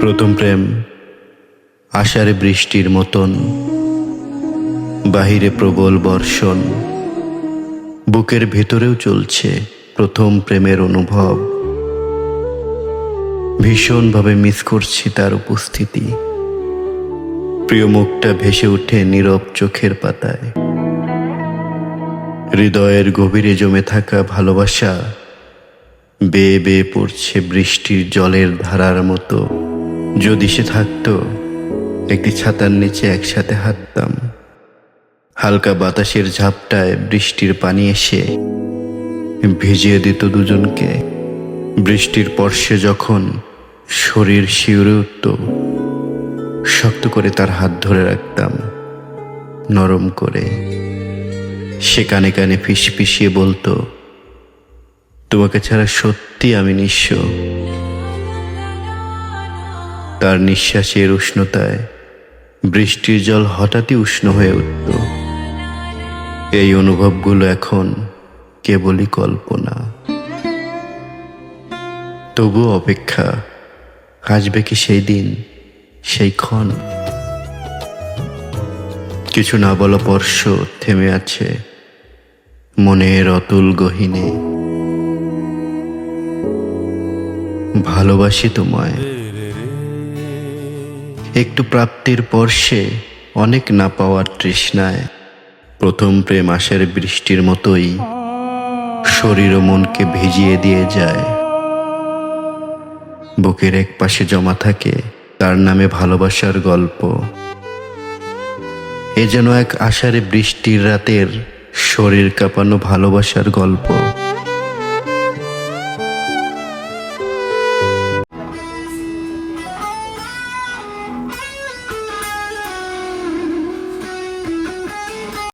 প্রথম প্রেম আষাঢ়ে বৃষ্টির মতন, বাহিরে প্রবল বর্ষণ। বুকের ভেতরেও চলছে প্রথম প্রেমের অনুভব। ভীষণভাবে মিস করছি তার উপস্থিতি। প্রিয় মুখটা ভেসে ওঠে নীরব চোখের পাতায়। হৃদয়ের গভীরে জমে থাকা ভালোবাসা বেয়ে বেয়ে পড়ছে বৃষ্টির জলের ধারার মতো। যদি সে থাকতো, একটি ছাতার নিচে একসাথে হাঁটতাম। হালকা বাতাসের ঝাপটায় বৃষ্টির পানি এসে ভিজিয়ে দিত দুজনকে। বৃষ্টির পর্শে যখন শরীর শিউরে উঠত, শক্ত করে তার হাত ধরে রাখতাম, নরম করে। সে কানে কানে ফিস ফিসিয়ে বলতো, তোমাকে ছাড়া সত্যি আমি নিঃস্ব। তার নিঃশ্বাসের উষ্ণতায় বৃষ্টির জল হঠাৎই উষ্ণ হয়ে উঠত। এই অনুভবগুলো এখন কেবলই কল্পনা। তবু অপেক্ষা, আসবে কি সেই দিন, সেই ক্ষণ? কিছু না বলা পর্শ থেমে আছে। মনের অতুল গহিনে। ভালোবাসি তোমায়। একটু প্রাপ্তির পর্শে অনেক না পাওয়ার তৃষ্ণায়। প্রথম প্রেম আসার বৃষ্টির মতোই শরীর ও মনকে ভিজিয়ে দিয়ে যায়। বুকের এক পাশে জমা থাকে তার নামে ভালোবাসার গল্প। এ যেন এক আষাঢ়ে বৃষ্টির রাতের শরীর কাঁপানো ভালোবাসার গল্প।